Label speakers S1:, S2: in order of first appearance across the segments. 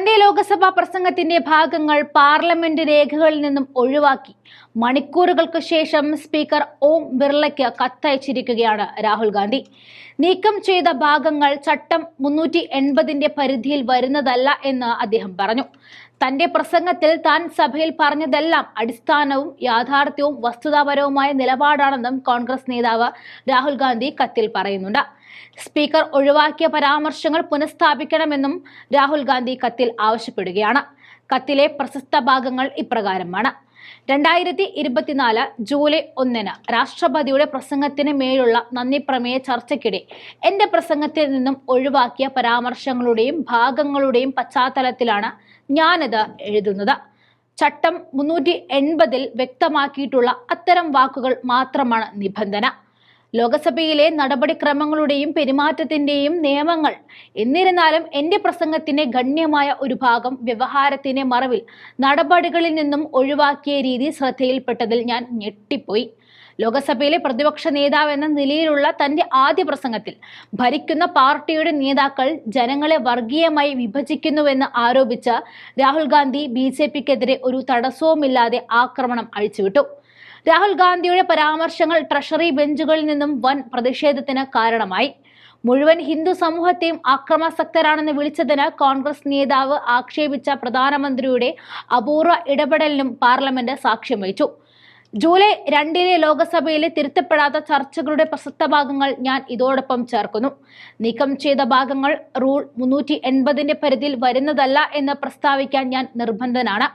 S1: തന്റെ ലോക്സഭാ പ്രസംഗത്തിന്റെ ഭാഗങ്ങൾ പാർലമെന്റ് രേഖകളിൽ നിന്നും ഒഴിവാക്കി. മണിക്കൂറുകൾക്ക് ശേഷം സ്പീക്കർ ഓം ബിർളയ്ക്ക് കത്തയച്ചിരിക്കുകയാണ് രാഹുൽ ഗാന്ധി. നീക്കം ചെയ്ത ഭാഗങ്ങൾ ചട്ടം മുന്നൂറ്റി എൺപതിന്റെ പരിധിയിൽ വരുന്നതല്ല എന്ന് അദ്ദേഹം പറഞ്ഞു. തന്റെ പ്രസംഗത്തിൽ താൻ സഭയിൽ പറഞ്ഞതെല്ലാം അടിസ്ഥാനവും യാഥാർത്ഥ്യവും വസ്തുതാപരവുമായ നിലപാടാണെന്നും കോൺഗ്രസ് നേതാവ് രാഹുൽ ഗാന്ധി കത്തിൽ പറയുന്നുണ്ട്. സ്പീക്കർ ഒഴിവാക്കിയ പരാമർശങ്ങൾ പുനഃസ്ഥാപിക്കണമെന്നും രാഹുൽ ഗാന്ധി കത്തിൽ ആവശ്യപ്പെടുകയാണ്. കത്തിലെ പ്രശസ്ത ഭാഗങ്ങൾ ഇപ്രകാരമാണ്. രണ്ടായിരത്തി ഇരുപത്തിനാല് ജൂലൈ ഒന്നിന് രാഷ്ട്രപതിയുടെ പ്രസംഗത്തിന് മേലുള്ള നന്ദി പ്രമേയ ചർച്ചയ്ക്കിടെ എന്റെ പ്രസംഗത്തിൽ നിന്നും ഒഴിവാക്കിയ പരാമർശങ്ങളുടെയും ഭാഗങ്ങളുടെയും പശ്ചാത്തലത്തിലാണ് ഞാനത് എഴുതുന്നത്. ചട്ടം മുന്നൂറ്റി എൺപതിൽ വ്യക്തമാക്കിയിട്ടുള്ള അത്തരം വാക്കുകൾ മാത്രമാണ് നിബന്ധന. ലോകസഭയിലെ നടപടിക്രമങ്ങളുടെയും പെരുമാറ്റത്തിന്റെയും നിയമങ്ങൾ. എന്നിരുന്നാലും എന്റെ പ്രസംഗത്തിന്റെ ഗണ്യമായ ഒരു ഭാഗം വ്യവഹാരത്തിന്റെ മറവിൽ നടപടികളിൽ നിന്നും ഒഴിവാക്കിയ രീതി ശ്രദ്ധയിൽപ്പെട്ടതിൽ ഞാൻ ഞെട്ടിപ്പോയി. ലോകസഭയിലെ പ്രതിപക്ഷ നേതാവ് എന്ന നിലയിലുള്ള തന്റെ ആദ്യ പ്രസംഗത്തിൽ ഭരിക്കുന്ന പാർട്ടിയുടെ നേതാക്കൾ ജനങ്ങളെ വർഗീയമായി വിഭജിക്കുന്നുവെന്ന് ആരോപിച്ച രാഹുൽ ഗാന്ധി ബി ജെ പിക്കെതിരെ ഒരു തടസ്സവുമില്ലാതെ ആക്രമണം അഴിച്ചുവിട്ടു. രാഹുൽ ഗാന്ധിയുടെ പരാമർശങ്ങൾ ട്രഷറി ബെഞ്ചുകളിൽ നിന്നും വൻ പ്രതിഷേധത്തിന് കാരണമായി. മുഴുവൻ ഹിന്ദു സമൂഹത്തെയും അക്രമാസക്തരാണെന്ന് വിളിച്ചതിന് കോൺഗ്രസ് നേതാവ് ആക്ഷേപിച്ച പ്രധാനമന്ത്രിയുടെ അപൂർവ ഇടപെടലിനും പാർലമെന്റ് സാക്ഷ്യം വഹിച്ചു. ജൂലൈ രണ്ടിലെ ലോകസഭയിലെ തിരുത്തപ്പെടാത്ത ചർച്ചകളുടെ പ്രസക്ത ഭാഗങ്ങൾ ഞാൻ ഇതോടൊപ്പം ചേർക്കുന്നു. നീക്കം ചെയ്ത ഭാഗങ്ങൾ റൂൾ മുന്നൂറ്റി എൺപതിന്റെ പരിധിയിൽ വരുന്നതല്ല എന്ന് പ്രസ്താവിക്കാൻ ഞാൻ നിർബന്ധനാണ്.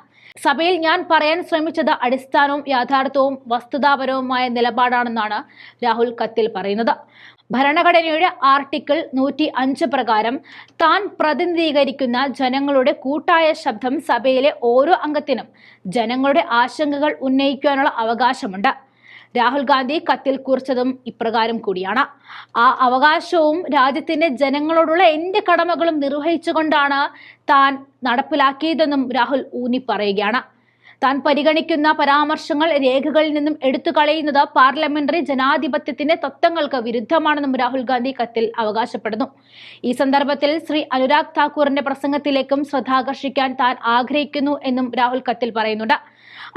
S1: സഭയിൽ ഞാൻ പറയാൻ ശ്രമിച്ചത് അടിസ്ഥാനവും യാഥാർത്ഥ്യവും വസ്തുതാപരവുമായ നിലപാടാണെന്നാണ് രാഹുൽ കത്തിൽ പറയുന്നത്. ഭരണഘടനയുടെ ആർട്ടിക്കിൾ നൂറ്റി അഞ്ച് പ്രകാരം താൻ പ്രതിനിധീകരിക്കുന്ന ജനങ്ങളുടെ കൂട്ടായ ശബ്ദം സഭയിലെ ഓരോ അംഗത്തിനും ജനങ്ങളുടെ ആശങ്കകൾ ഉന്നയിക്കാനുള്ള അവകാശമുണ്ട്. രാഹുൽ ഗാന്ധി കത്തിൽ കുറിച്ചതും ഇപ്രകാരം കൂടിയാണ്. ആ അവകാശവും രാജ്യത്തിന്റെ ജനങ്ങളോടുള്ള എന്റെ കടമകളും നിർവഹിച്ചുകൊണ്ടാണ് താൻ നടപ്പിലാക്കിയതെന്നും രാഹുൽ ഊന്നി പറയുകയാണ് താൻ പരിഗണിക്കുന്ന പരാമർശങ്ങൾ രേഖകളിൽ നിന്നും എടുത്തു കളയുന്നത് പാർലമെന്ററി ജനാധിപത്യത്തിന്റെ തത്വങ്ങൾക്ക് വിരുദ്ധമാണെന്നും രാഹുൽ ഗാന്ധി കത്തിൽ അവകാശപ്പെടുന്നു. ഈ സന്ദർഭത്തിൽ ശ്രീ അനുരാഗ് താക്കൂറിന്റെ പ്രസംഗത്തിലേക്കും ശ്രദ്ധാകർഷിക്കാൻ താൻ ആഗ്രഹിക്കുന്നു എന്നും രാഹുൽ കത്തിൽ പറയുന്നുണ്ട്.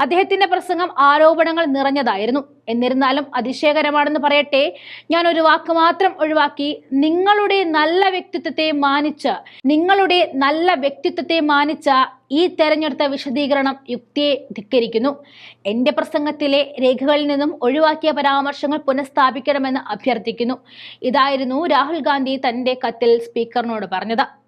S1: അദ്ദേഹത്തിന്റെ പ്രസംഗം ആരോപണങ്ങൾ നിറഞ്ഞതായിരുന്നു. എന്നിരുന്നാലും അതിശയകരമാണെന്ന് പറയട്ടെ ഞാൻ ഒരു വാക്ക് മാത്രം ഒഴിവാക്കി നിങ്ങളുടെ നല്ല വ്യക്തിത്വത്തെ മാനിച്ച നിങ്ങളുടെ നല്ല വ്യക്തിത്വത്തെ മാനിച്ച ഈ തെരഞ്ഞെടുത്ത വിശദീകരണം യുക്തിയെ ധിക്കരിക്കുന്നു. എന്റെ പ്രസംഗത്തിലെ രേഖകളിൽ നിന്നും ഒഴിവാക്കിയ പരാമർശങ്ങൾ പുനഃസ്ഥാപിക്കണമെന്ന് അഭ്യർത്ഥിക്കുന്നു. ഇതായിരുന്നു രാഹുൽ ഗാന്ധി തന്റെ കത്തിൽ സ്പീക്കറിനോട് പറഞ്ഞത്.